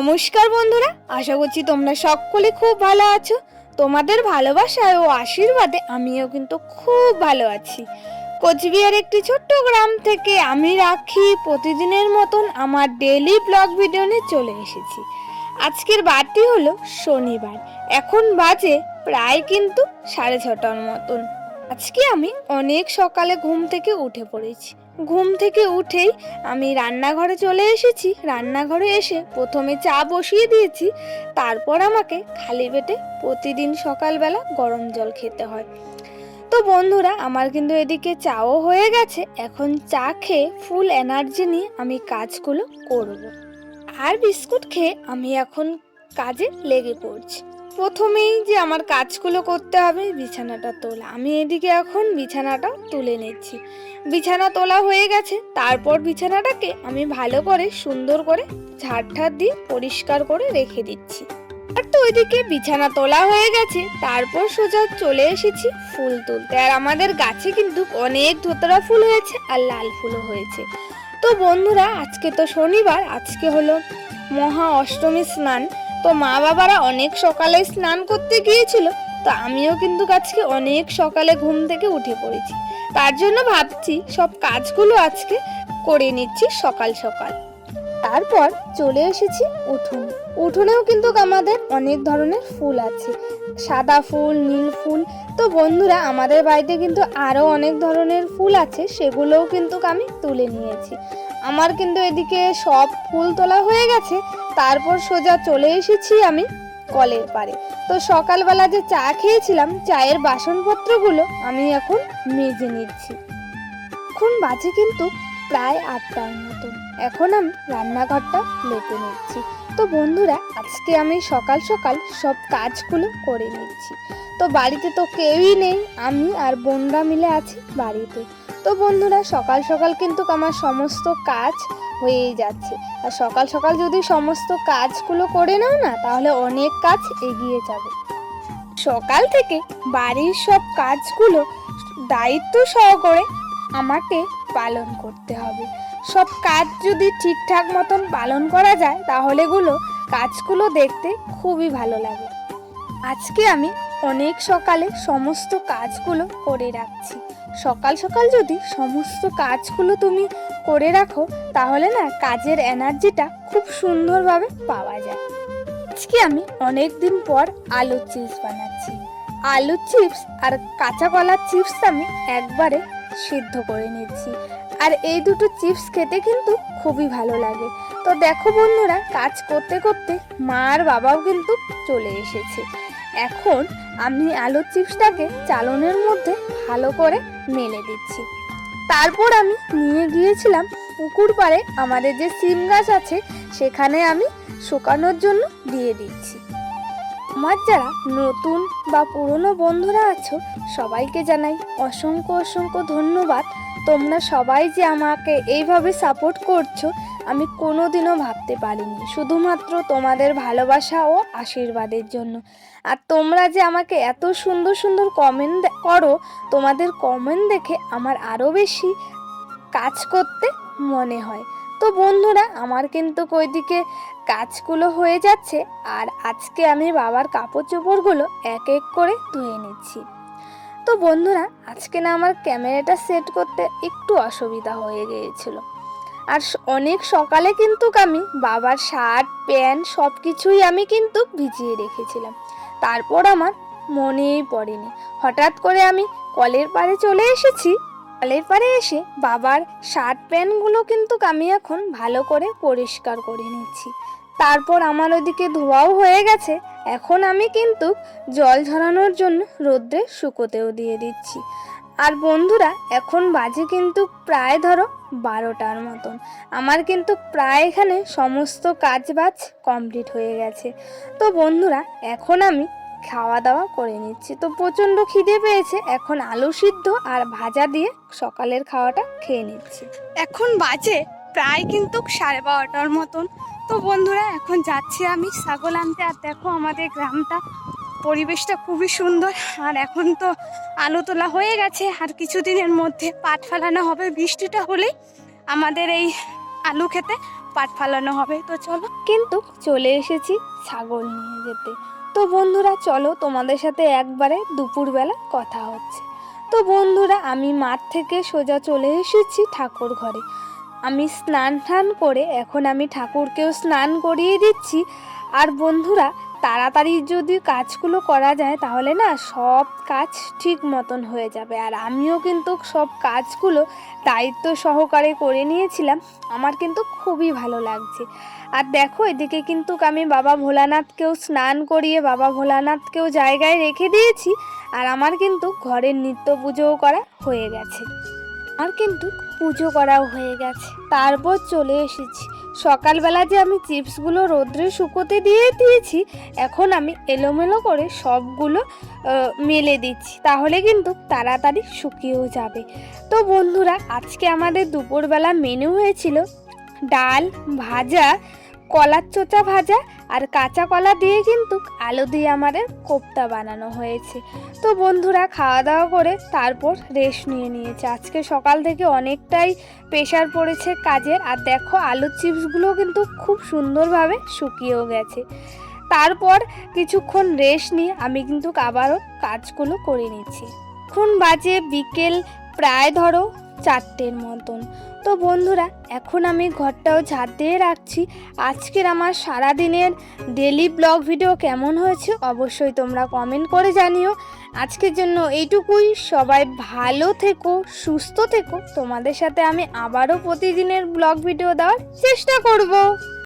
নমস্কার বন্ধুরা, আশা করছি তোমরা সকলে খুব ভালো আছো। তোমাদের ভালোবাসায় ও আশীর্বাদে আমিও কিন্তু খুব ভালো আছি। কোচবিহার একটি ছোট্ট গ্রাম থেকে আমি রাখি। প্রতিদিনের মতন আমার ডেলি ব্লগ ভিডিও নিয়ে চলে এসেছি। আজকের বারটি হলো শনিবার। এখন বাজে প্রায় কিন্তু সাড়ে ছটার মতন। আজকে আমি অনেক সকালে ঘুম থেকে উঠে পড়েছি। ঘুম থেকে উঠেই আমি রান্নাঘরে চলে এসেছি। রান্নাঘরে এসে প্রথমে চা বসিয়ে দিয়েছি। তারপর আমাকে খালি পেটে প্রতিদিন সকালবেলা গরম জল খেতে হয়। তো বন্ধুরা, আমার কিন্তু এদিকে চাও হয়ে গেছে। এখন চা খেয়ে ফুল এনার্জি নিয়ে আমি কাজগুলো করব। আর বিস্কুট খেয়ে আমি এখন কাজে লেগে পড়ছি। প্রথমেই যে আমার কাজগুলো করতে হবে, বিছানাটা তোলা। আমি এদিকে এখন বিছানাটা তুলে নিচ্ছি। বিছানা তোলা হয়ে গেছে। তারপর বিছানাটাকে আমি ভালো করে সুন্দর করে ঝাড় ঠাড় দিয়ে পরিষ্কার করে রেখে দিচ্ছি। আর তো ওইদিকে বিছানা তোলা হয়ে গেছে। তারপর সোজা চলে এসেছি ফুল তুলতে। আর আমাদের গাছে কিন্তু অনেক ধোতরা ফুল হয়েছে আর লাল ফুলও হয়েছে। তো বন্ধুরা, আজকে তো শনিবার, আজকে হলো মহা অষ্টমী স্নান। তো মা বাবারা অনেক সকালে স্নান করতে গিয়েছিল, তো আমিও কিন্তু আজকে অনেক সকালে ঘুম থেকে উঠে পড়েছি। তার জন্য ভাবছি সব কাজগুলো আজকে করে নিচ্ছি সকাল সকাল। তারপর চলে এসেছি উঠোনে। উঠোনেও কিন্তু আমাদের অনেক ধরনের ফুল আছে। সাদা ফুল, নীল ফুল, তো বন্ধুরা আমাদের বাড়িতে কিন্তু আরও অনেক ধরনের ফুল আছে, সেগুলোও কিন্তু আমি তুলে নিয়েছি। আমার কিন্তু এদিকে সব ফুল তোলা হয়ে গেছে তারপর সোজা চলে এসেছি আমি কলের পারে তো সকালবেলা যে চা খেয়েছিলাম, চায়ের বাসনপত্রগুলো আমি এখন মেজে নিচ্ছি। এখন বাজে কিন্তু প্রায় আটটার মতন এখন আমি রান্নাঘরটা লেপে নিচ্ছি। তো বন্ধুরা, আজকে আমি সকাল সকাল সব কাজগুলো করে নিচ্ছি। তো বাড়িতে তো কেউই নেই, আমি আর বোনরা মিলে আছি বাড়িতে। তো বন্ধুরা, সকাল সকাল কিন্তু আমার সমস্ত কাজ হয়েই যাচ্ছে। আর সকাল সকাল যদি সমস্ত কাজগুলো করে নাও না, তাহলে অনেক কাজ এগিয়ে যাবে। সকাল থেকে বাড়ির সব কাজগুলো দায়িত্ব সহকারে আমাকে পালন করতে হবে। সব কাজ যদি ঠিকঠাক মতন পালন করা যায় তাহলে গুলো কাজগুলো দেখতে খুবই ভালো লাগে। আজকে আমি অনেক সকালে সমস্ত কাজগুলো করে রাখছি। সকাল সকাল যদি সমস্ত কাজগুলো তুমি করে রাখো, তাহলে না কাজের এনার্জিটা খুব সুন্দরভাবে পাওয়া যায়। আজকে আমি অনেক দিন পর আলুর চিপস বানাচ্ছি। আলুর চিপস আর কাঁচা কলার চিপস আমি একবারে সিদ্ধ করে নিচ্ছি। আর এই দুটো চিপস খেতে কিন্তু খুবই ভালো লাগে। তো দেখো বন্ধুরা, কাজ করতে করতে মা আর বাবাও কিন্তু চলে এসেছে। এখন আমি আলুর চিপসটাকে চালনের মধ্যে ভালো করে মেলে দিচ্ছি। তারপর আমি নিয়ে গিয়েছিলাম পুকুর পাড়ে আমাদের যে সিম গাছ আছে, সেখানে আমি শুকানোর জন্য দিয়ে দিচ্ছি। আমার যারা নতুন বা পুরনো বন্ধুরা আছো, সবাইকে জানাই অসংখ্য অসংখ্য ধন্যবাদ। তোমরা সবাই যে আমাকে এইভাবে সাপোর্ট করছ আমি কোনোদিনও ভাবতে পারিনি, শুধুমাত্র তোমাদের ভালোবাসা ও আশীর্বাদের জন্য। আর তোমরা যে আমাকে এত সুন্দর সুন্দর কমেন্ট করো, তোমাদের কমেন্ট দেখে আমার আরও বেশি কাজ করতে মনে হয়। তো বন্ধুরা, আমার কিন্তু ওইদিকে কাজগুলো হয়ে যাচ্ছে, আর আজকে আমি বাবার কাপড় চোপড়গুলো এক এক করে ধুয়ে নিচ্ছি। তো বন্ধুরা, আজকে না আমার ক্যামেরাটা সেট করতে একটু অসুবিধা হয়ে গিয়েছিল। আর অনেক সকালে কিন্তু আমি বাবার শার্ট, প্যান্ট সব কিছুই আমি কিন্তু ভিজিয়ে রেখেছিলাম। তারপর আমার মনেই পড়েনি। হঠাৎ করে আমি কলের পাড়ে চলে এসেছি। কলের পাড়ে এসে বাবার শার্ট, প্যান্টগুলো কিন্তু আমি এখন ভালো করে পরিষ্কার করে নিচ্ছি। তারপর আমার ওদিকে ধোয়াও হয়ে গেছে। এখন আমি কিন্তু জল ঝরানোর জন্য রোদ্রে শুকোতেও দিয়ে দিচ্ছি। আর বন্ধুরা, এখন বাজে কিন্তু প্রায় ধরো বারোটার মতন। আমার কিন্তু প্রায় এখানে সমস্ত কাজ বাজ কমপ্লিট হয়ে গেছে। তো বন্ধুরা, এখন আমি খাওয়া দাওয়া করে নিচ্ছি। তো প্রচণ্ড খিদে পেয়েছে, এখন আলু সিদ্ধ আর ভাজা দিয়ে সকালের খাওয়াটা খেয়ে নিচ্ছি। এখন বাজে প্রায় কিন্তু সাড়ে বারোটার মতন। তো বন্ধুরা, এখন যাচ্ছি আমি ছাগল আনতে। আর দেখো আমাদের গ্রামটা পরিবেশটা খুবই সুন্দর। আর এখন তো আলু তোলা হয়ে গেছে। আর কিছুদিনের মধ্যে পাট ফেলানো হবে বৃষ্টিটা হলেই আমাদের এই আলু খেতে পাট ফালানো হবে। তো চলো। কিন্তু চলে এসেছি ছাগল নিয়ে যেতে। তো বন্ধুরা, চলো তোমাদের সাথে একবারে দুপুরবেলা কথা হচ্ছে। তো বন্ধুরা, আমি মাঠ থেকে সোজা চলে এসেছি ঠাকুর ঘরে। আমি স্নান টান করে এখন আমি ঠাকুরকেও স্নান করিয়ে দিচ্ছি। আর বন্ধুরা তাড়াতাড়ি যদি কাজগুলো করা যায়, তাহলে না সব কাজ ঠিক মতন হয়ে যাবে। আর আমিও কিন্তু সব কাজগুলো দায়িত্ব সহকারে করে নিয়েছিলাম। আমার কিন্তু খুবই ভালো লাগছে। আর দেখো, এদিকে কিন্তু আমি বাবা ভোলানাথকেও স্নান করিয়ে বাবা ভোলানাথকেও জায়গায় রেখে দিয়েছি। আর আমার কিন্তু ঘরের নিত্য পুজোও করা হয়ে গেছে। আর কিন্তু পুজো করাও হয়ে গেছে। তারপর চলে এসেছি। সকালবেলা যে আমি চিপসগুলো রোদ্রে শুকোতে দিয়ে দিয়েছি, এখন আমি এলোমেলো করে সবগুলো মেলে দিচ্ছি। তাহলে কিন্তু তাড়াতাড়ি শুকিয়েও যাবে। তো বন্ধুরা, আজকে আমাদের দুপুরবেলা মেনু হয়েছিল ডাল ভাজা কলার চোচা ভাজা আর কাঁচা কলা দিয়ে কিন্তু আলু দিয়ে আমাদের কোপ্তা বানানো হয়েছে। তো বন্ধুরা, খাওয়া দাওয়া করে তারপর রেস্ট নিয়ে নিয়েছে। আজকে সকাল থেকে অনেকটাই প্রেশার পড়েছে কাজের আর দেখো আলুর চিপসগুলো কিন্তু খুব সুন্দরভাবে শুকিয়েও গেছে। তারপর কিছুক্ষণ রেস্ট নিয়ে আমি কিন্তু আবারও কাজগুলো করে নিচ্ছি। এখন বাজে বিকেল প্রায় ধরো চারটের মতন। তো বন্ধুরা, এখন আমি ঘরটাও ঝাড় দিয়ে রাখছি। আজকের আমার সারা দিনের ডেলি ব্লগ ভিডিও কেমন হয়েছে অবশ্যই তোমরা কমেন্ট করে জানিও। আজকের জন্য এইটুকুই। সবাই ভালো থেকো, সুস্থ থেকো। তোমাদের সাথে আমি আবারও প্রতিদিনের ব্লগ ভিডিও দেওয়ার চেষ্টা করব।